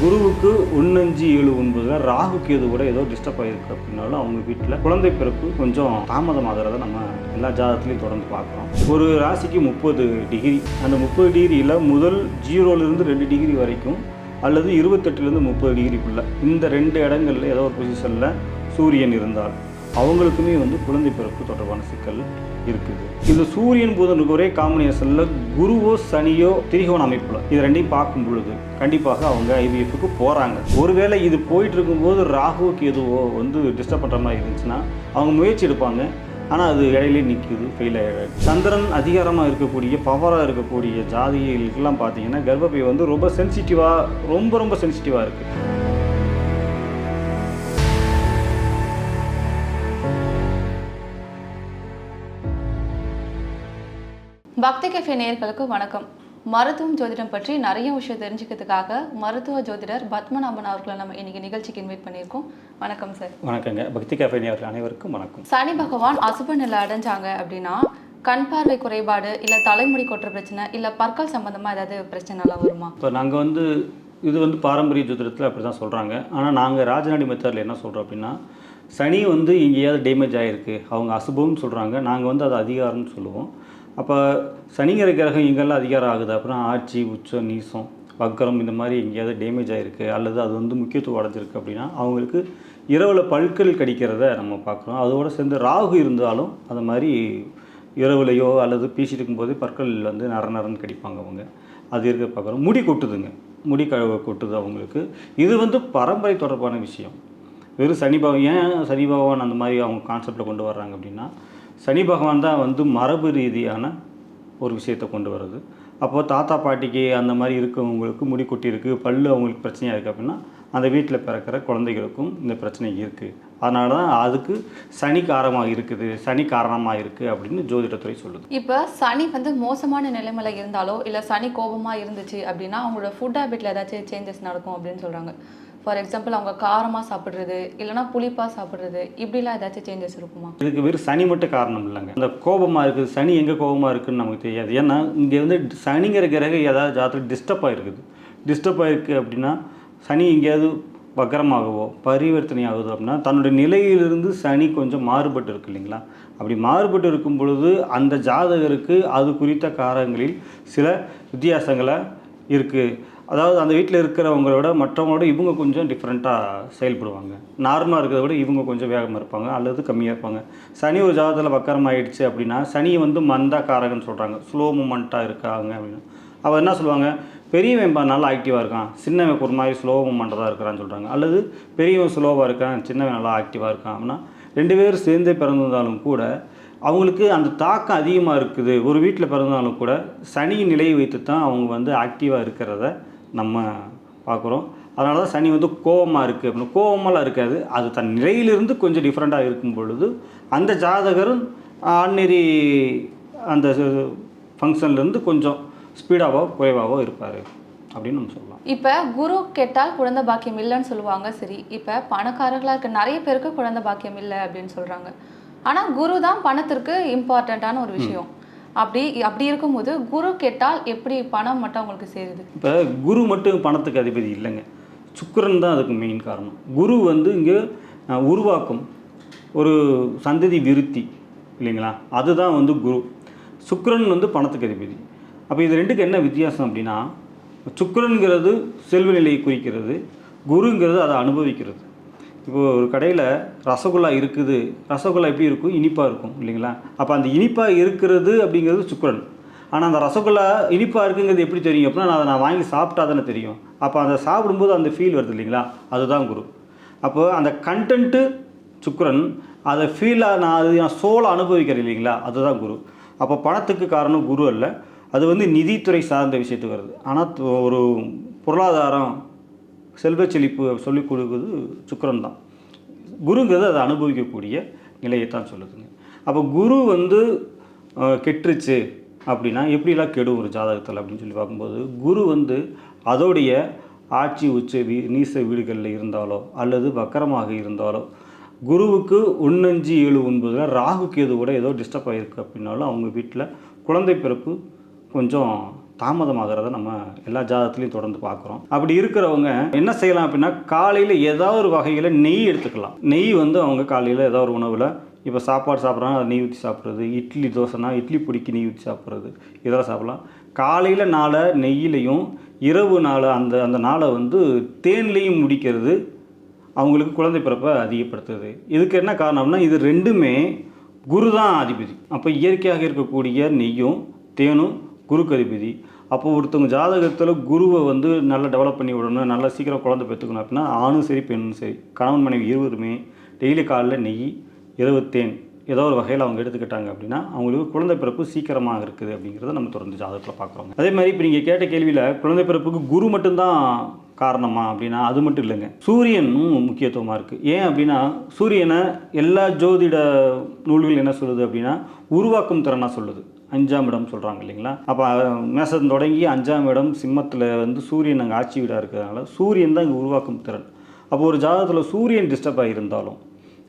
குருவுக்கு ஒன்னஞ்சு ஏழு ஒன்பதுல ராகு கேது கூட ஏதோ டிஸ்டர்ப் ஆகிருக்கு அப்படின்னாலும் அவங்க வீட்டில் குழந்தை பிறப்பு கொஞ்சம் தாமதமாகிறத நம்ம எல்லா ஜாதகத்துலையும் தொடர்ந்து பார்க்குறோம். ஒரு ராசிக்கு முப்பது டிகிரி அந்த முப்பது டிகிரியில் முதல் ஜீரோலேருந்து ரெண்டு டிகிரி வரைக்கும் அல்லது இருபத்தெட்டுலேருந்து முப்பது டிகிரிக்குள்ளே இந்த ரெண்டு இடங்கள்ல ஏதோ ஒரு பொசிஷனில் சூரியன் இருந்தால் அவங்களுக்குமே வந்து குழந்தை பிறப்பு தொடர்பான சிக்கல். இருக்குது. இந்த சூரியன் புதனுக்கு ஒரே காம்பினேஷனில் குருவோ சனியோ திரிகோண அமைப்புல. இது ரெண்டையும் பார்க்கும் பொழுது கண்டிப்பாக அவங்க ஐவிஎஃப்க்கு போகிறாங்க ஒருவேளை இது போயிட்டு இருக்கும்போது ராகுவுக்கு எதுவோ வந்து டிஸ்டர்ப் பண்ணுற மாதிரி இருந்துச்சுன்னா அவங்க முயற்சி எடுப்பாங்க. ஆனால் அது இடையிலே நிற்கிது ஃபெயில் ஆகிடாது சந்திரன் அதிகாரமாக இருக்கக்கூடிய பவராக இருக்கக்கூடிய ஜாதிகளுக்கெல்லாம் பார்த்தீங்கன்னா கர்ப்பப்பை வந்து ரொம்ப சென்சிட்டிவாக ரொம்ப ரொம்ப சென்சிட்டிவாக இருக்குது பக்தி கஃபே நேயர்களுக்கு வணக்கம். மருத்துவம் ஜோதிடம் பற்றி நிறைய விஷயம் தெரிஞ்சுக்கிறதுக்காக மருத்துவ ஜோதிடர் பத்மநாபன் அவர்களை நம்ம இன்னைக்கு நிகழ்ச்சிக்கு இன்வைட் பண்ணியிருக்கோம். வணக்கம் சார் வணக்கங்க. பக்தி கேஃபே நேயர்கள் அனைவருக்கும் வணக்கம். சனி பகவான் அசுப நிலை அடைஞ்சாங்க அப்படின்னா கண் பார்வை குறைபாடு இல்லை தலைமுடி கொட்டுற பிரச்சனை இல்லை பற்கள் சம்பந்தமா ஏதாவது பிரச்சனைலாம் வருமா? இப்போ நாங்கள் வந்து இது வந்து பாரம்பரிய ஜோதிடத்தில் அப்படி தான் சொல்கிறாங்க ஆனால் நாங்கள் ராஜநாடி மெத்தடில் என்ன சொல்கிறோம் அப்படின்னா சனி வந்து எங்கேயாவது டேமேஜ் ஆகிருக்கு அவங்க அசுபம்னு சொல்கிறாங்க நாங்கள் வந்து அது அதிகாரம்னு சொல்லுவோம். அப்போ சனிங்கிற கிரகம் எங்கெல்லாம் அதிகாரம் ஆகுது. அப்புறம் ஆட்சி உச்சம் நீசம் வக்கரம் இந்த மாதிரி எங்கேயாவது டேமேஜ் ஆகிருக்கு அல்லது அது வந்து முக்கியத்துவம் அடைஞ்சிருக்கு அப்படின்னா அவங்களுக்கு இரவில் பல்கள் கடிக்கிறத நம்ம பார்க்குறோம். அதோடு சேர்ந்து ராகு இருந்தாலும் அது மாதிரி இரவுலையோ அல்லது பேசிட்டு இருக்கும்போது பற்கள் வந்து நர நரன்னு கடிப்பாங்க அவங்க. அது இருக்க பார்க்குறோம். முடி கொட்டுதுங்க. முடி க கொட்டுது அவங்களுக்கு. இது வந்து பரம்பரை தொடர்பான விஷயம். வெறும் சனி பகவான் ஏன் சனி பகவான் அந்த மாதிரி அவங்க கான்செப்டில் கொண்டு வர்றாங்க அப்படின்னா சனி பகவான் தான் வந்து மரபு ரீதியான ஒரு விஷயத்தை கொண்டு வர்றது. அப்போது தாத்தா பாட்டிக்கு அந்த மாதிரி இருக்கவங்களுக்கு முடி கொட்டி இருக்குது பல்லு அவங்களுக்கு பிரச்சனையாக இருக்குது அப்படின்னா அந்த வீட்டில் பிறக்கிற குழந்தைகளுக்கும் இந்த பிரச்சனை இருக்குது அதனால தான் அதுக்கு சனி காரமாக இருக்குது சனி காரணமாக இருக்குது அப்படின்னு ஜோதிடத்துறை சொல்லுது. இப்போ சனி வந்து மோசமான நிலைமையில் இருந்தாலோ இல்லை சனி கோபமாக இருந்துச்சு அப்படின்னா அவங்களோட ஃபுட் ஹேபிட்டில் ஏதாச்சும் சேஞ்சஸ் நடக்கும் அப்படின்னு சொல்கிறாங்க ஃபார் எக்ஸாம்பிள் அவங்க காரமாக சாப்பிட்றது இல்லைன்னா புளிப்பாக சாப்பிட்றது இப்படிலாம் ஏதாச்சும் சேஞ்சஸ் இருக்குமா? இதுக்கு வெறும் சனி மட்டும் காரணம் இல்லைங்க. அந்த கோபமாக இருக்குது சனி எங்கே கோபமாக இருக்குன்னு நமக்கு தெரியாது. ஏன்னா இங்கே வந்து சனிங்கிற கிரக ஏதாவது ஜாதகம் டிஸ்டர்ப் ஆகிருக்குது டிஸ்டர்ப் ஆகிருக்கு அப்படின்னா சனி எங்கேயாவது வக்கரமாகவோ பரிவர்த்தனை ஆகுது அப்படின்னா தன்னுடைய நிலையிலிருந்து சனி கொஞ்சம் மாறுபட்டு இருக்கு இல்லைங்களா? அப்படி மாறுபட்டு இருக்கும் பொழுது அந்த ஜாதகருக்கு அது குறித்த காரங்களில் சில வித்தியாசங்களை இருக்குது அதாவது அந்த வீட்டில் இருக்கிறவங்கள விட மற்றவங்களோட இவங்க கொஞ்சம் டிஃப்ரெண்ட்டாக செயல்படுவாங்க. நார்மலாக இருக்கிறத விட இவங்க கொஞ்சம் வேகமாக இருப்பாங்க அல்லது கம்மியாக இருப்பாங்க. சனி ஒரு ஜாதகத்தில் வக்கரம் ஆயிடுச்சு அப்படின்னா சனியை வந்து மந்தா மந்தாக்காரகன்னு சொல்கிறாங்க ஸ்லோ மூமெண்ட்டாக இருக்காங்க அப்படின்னு. அவள் என்ன சொல்லுவாங்க? பெரியவன் பா நல்லா ஆக்டிவாக இருக்கான். சின்னவன் ஒரு மாதிரி ஸ்லோ மூமெண்ட்டாக இருக்கிறான்னு சொல்கிறாங்க அல்லது பெரியவன் ஸ்லோவாக இருக்கான் சின்னவன் நல்லா ஆக்டிவாக இருக்கான் அப்படின்னா ரெண்டு பேரும் சேர்ந்தே பிறந்திருந்தாலும் கூட அவங்களுக்கு அந்த தாக்கம் அதிகமாக இருக்குது. ஒரு வீட்டில் பிறந்தாலும் கூட சனி நிலையை வைத்து தான் அவங்க வந்து ஆக்டிவாக இருக்கிறத நம்ம பார்க்குறோம். அதனால தான் சனி வந்து கோவமாக இருக்குது அப்படின்னு. கோவமெல்லாம் இருக்காது. அது தன் நிலையிலிருந்து கொஞ்சம் டிஃப்ரெண்ட்டாக இருக்கும் பொழுது அந்த ஜாதகரும் ஆர்டினரி அந்த ஃபங்க்ஷன்லேருந்து கொஞ்சம் ஸ்பீடாகவோ குறைவாகவோ இருப்பார் அப்படின்னு நம்ம சொல்லலாம். இப்போ குரு கேட்டால் குழந்தை பாக்கியம் இல்லைன்னு சொல்லுவாங்க. சரி இப்போ பணக்காரர்களாக இருக்க நிறைய பேருக்கு குழந்தை பாக்கியம் இல்லை அப்படின்னு சொல்கிறாங்க ஆனால் குரு தான் பணத்திற்கு இம்பார்ட்டண்ட்டான ஒரு விஷயம். அப்படி அப்படி இருக்கும்போது குரு கேட்டால் எப்படி பணம் மட்டும் அவங்களுக்கு சேருது? இப்போ குரு மட்டும் பணத்துக்கு அதிபதி இல்லைங்க. சுக்கரன் தான் அதுக்கு மெயின் காரணம். குரு வந்து இங்கே உருவாக்கும் ஒரு சந்ததி விருத்தி இல்லைங்களா? அதுதான் வந்து குரு. சுக்கரன் வந்து பணத்துக்கு அதிபதி. அப்போ இது ரெண்டுக்கு என்ன வித்தியாசம் அப்படின்னா சுக்கிரன்கிறது செல்வ நிலையை குறிக்கிறது குருங்கிறது அதை அனுபவிக்கிறது. இப்போது ஒரு கடையில் ரசகுல்லா இருக்குது. ரசகுல்லா எப்படி இருக்கும்? இனிப்பாக இருக்கும் இல்லைங்களா? அப்போ அந்த இனிப்பாக இருக்கிறது அப்படிங்கிறது சுக்கரன். ஆனால் அந்த ரசகுல்லா இனிப்பாக இருக்குங்கிறது எப்படி தெரியும் அப்படின்னா நான் அதை நான் வாங்கி சாப்பிட்டா தானே தெரியும். அப்போ அதை சாப்பிடும்போது அந்த ஃபீல் வருது இல்லைங்களா? அதுதான் குரு. அப்போ அந்த கண்டென்ட்டு சுக்கரன் அதை ஃபீலாக நான் அது நான் சோலை அனுபவிக்கிறேன் இல்லைங்களா? அதுதான் குரு. அப்போ பணத்துக்கு காரணம் குரு அல்ல. அது வந்து நிதித்துறை சார்ந்த விஷயத்துக்கு வருது. ஆனால் ஒரு பொருளாதாரம் செல்வ செழிப்பு சொல்லிக் கொடுக்குறது சுக்கரன் தான் குருங்கிறது அதை அனுபவிக்கக்கூடிய நிலையை தான் சொல்லுதுங்க. அப்போ குரு வந்து கெட்டுருச்சு அப்படின்னா எப்படிலாம் கெடும் ஒரு ஜாதகத்தில் அப்படின்னு சொல்லி பார்க்கும்போது குரு வந்து அதோடைய ஆட்சி உச்ச வீ நீச வீடுகளில் இருந்தாலோ அல்லது வக்கரமாக இருந்தாலோ குருவுக்கு ஒன்னஞ்சு ஏழு ஒன்பதில் ராகு கேது கூட ஏதோ டிஸ்டர்ப் ஆகிருக்கு அப்படின்னாலும் அவங்க வீட்டில் குழந்தை பிறப்பு கொஞ்சம் தாமதமாகிறத நம்ம எல்லா ஜாதத்துலையும் தொடர்ந்து பார்க்குறோம் அப்படி இருக்கிறவங்க என்ன செய்யலாம் அப்படின்னா காலையில் ஏதாவது ஒரு வகையில் நெய் எடுத்துக்கலாம். நெய் வந்து அவங்க காலையில் ஏதாவது ஒரு உணவில் இப்போ சாப்பாடு சாப்பிட்றாங்க அதை நெய் ஊற்றி சாப்பிட்றது இட்லி தோசைனா இட்லி பிடிக்கி நெய் ஊற்றி சாப்பிட்றது இதெல்லாம் சாப்பிட்லாம். காலையில் நாளை நெய்யிலையும் இரவு நாளை அந்த அந்த நாளை வந்து தேன்லேயும் முடிக்கிறது அவங்களுக்கு குழந்தை பிறப்பை அதிகப்படுத்துது. இதுக்கு என்ன காரணம்னா இது ரெண்டுமே குரு தான் அதிபதி. அப்போ இயற்கையாக இருக்கக்கூடிய நெய்யும் தேனும் குருக்கு அதிபதி. அப்போ ஒருத்தவங்க ஜாதகத்தில் குருவை வந்து நல்லா டெவலப் பண்ணி விடணும் நல்லா சீக்கிரம் குழந்தை பெற்றுக்கணும் அப்படின்னா ஆணும் சரி பெண்ணும் சரி. கணவன் மனைவி இருவருமே டெய்லி காலையில் நெய் இருபத்தேன் ஏதோ ஒரு வகையில் அவங்க எடுத்துக்கிட்டாங்க அப்படின்னா அவங்களுக்கு குழந்தை பிறப்பு சீக்கிரமாக இருக்குது அப்படிங்கிறத நம்ம தொடர்ந்து ஜாதகத்தில் பார்க்குறோங்க. அதே மாதிரி இப்போ நீங்கள் கேட்ட கேள்வியில் குழந்தை பிறப்புக்கு குரு மட்டும்தான் காரணமா அப்படின்னா அது மட்டும் இல்லைங்க. சூரியனும் முக்கியத்துவமாக இருக்குது ஏன் அப்படின்னா சூரியனை எல்லா ஜோதிட நூல்கள் என்ன சொல்லுது அப்படின்னா உருவாக்கும் திறனாக சொல்லுது. அஞ்சாம் இடம் சொல்கிறாங்க இல்லைங்களா? அப்போ மேசம் தொடங்கி அஞ்சாம் இடம் சிம்மத்தில் வந்து சூரியன் அங்கே ஆட்சி வீடாக இருக்கிறதுனால சூரியன் தான் இங்கே உருவாக்கும் திறன். அப்போ ஒரு ஜாதகத்தில் சூரியன் டிஸ்டர்ப் ஆகியிருந்தாலும்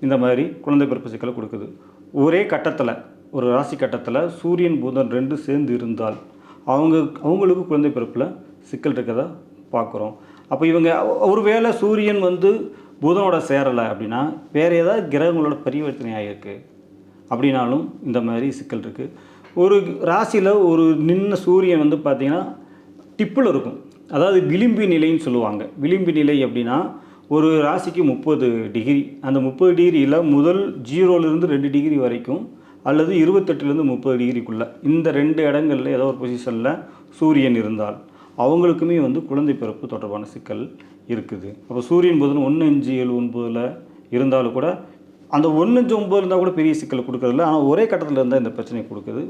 இந்த மாதிரி குழந்தை பிறப்பு சிக்கலை கொடுக்குது. ஒரே கட்டத்தில் ஒரு ராசி கட்டத்தில் சூரியன் புதன் ரெண்டு சேர்ந்து இருந்தால் அவங்க அவங்களுக்கு குழந்தை பிறப்பில் சிக்கல் இருக்கிறத பார்க்குறோம் அப்போ இவங்க ஒருவேளை சூரியன் வந்து புதனோட சேரலை அப்படின்னா வேறு ஏதாவது கிரகங்களோட பரிவர்த்தனை ஆகியிருக்கு அப்படின்னாலும் இந்த மாதிரி சிக்கல் இருக்குது ஒரு ராசியில் ஒரு நின்ன சூரியன் வந்து பார்த்திங்கன்னா டிப்பில் இருக்கும். அதாவது விளிம்பு நிலைன்னு சொல்லுவாங்க. விளிம்பு நிலை அப்படின்னா ஒரு ராசிக்கு முப்பது டிகிரி அந்த முப்பது டிகிரியில் முதல் ஜீரோலேருந்து ரெண்டு டிகிரி வரைக்கும் அல்லது இருபத்தெட்டுலேருந்து முப்பது டிகிரிக்குள்ளே இந்த ரெண்டு இடங்களில் ஏதோ ஒரு பொசிஷனில் சூரியன் இருந்தால் அவங்களுக்குமே வந்து குழந்தை பிறப்பு தொடர்பான சிக்கல் இருக்குது. அப்போ சூரியன் புதன் ஒன்று அஞ்சு ஏழு ஒன்பதில் இருந்தாலும் கூட அந்த ஒன்று ஒம்பது இருந்தால் கூட பெரிய சிக்கல் கொடுக்கறதில்ல ஆனால் ஒரே கட்டத்தில் இருந்தால் இந்த பிரச்சனை கொடுக்குது.